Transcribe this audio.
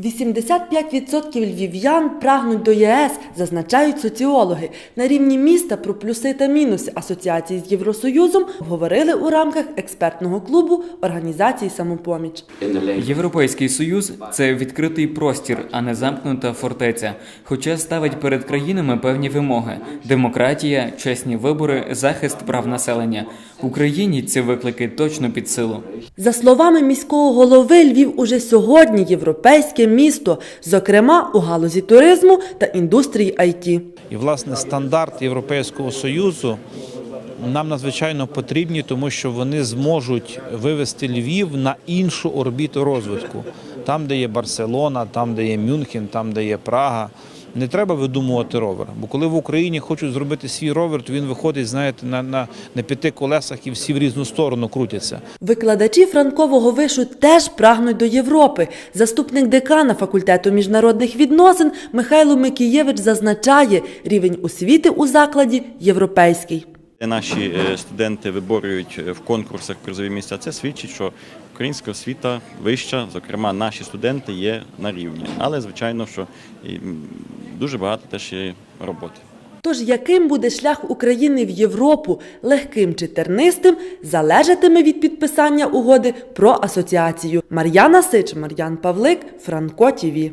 85% львів'ян прагнуть до ЄС, зазначають соціологи. На рівні міста про плюси та мінуси асоціації з Євросоюзом говорили у рамках експертного клубу організації «Самопоміч». Європейський союз це відкритий простір, а не замкнута фортеця. Хоча ставить перед країнами певні вимоги: демократія, чесні вибори, захист прав населення. Україні ці виклики точно під силу. За словами міського голови, Львів уже сьогодні європейське місто, зокрема у галузі туризму та індустрії IT. І, власне, стандарт Європейського Союзу нам надзвичайно потрібні, тому що вони зможуть вивести Львів на іншу орбіту розвитку. Там, де є Барселона, там, де є Мюнхен, там, де є Прага. Не треба видумувати ровер. Бо коли в Україні хочуть зробити свій ровер, то він виходить, знаєте, на, на, на п'яти колесах і всі в різну сторону крутяться. Викладачі Франкового вишу теж прагнуть до Європи. Заступник декана факультету міжнародних відносин Михайло Микієвич зазначає, рівень освіти у закладі європейський. Наші е, студенти виборюють е, в конкурсах призові місця. Це свідчить, що українська освіта вища, зокрема, наші студенти є на рівні. Але звичайно, що дуже багато теж є роботи. Тож яким буде шлях України в Європу, легким чи тернистим, залежатиме від підписання угоди про асоціацію. Мар'яна Сич, Мар'ян Павлик, Франко ТІВІ.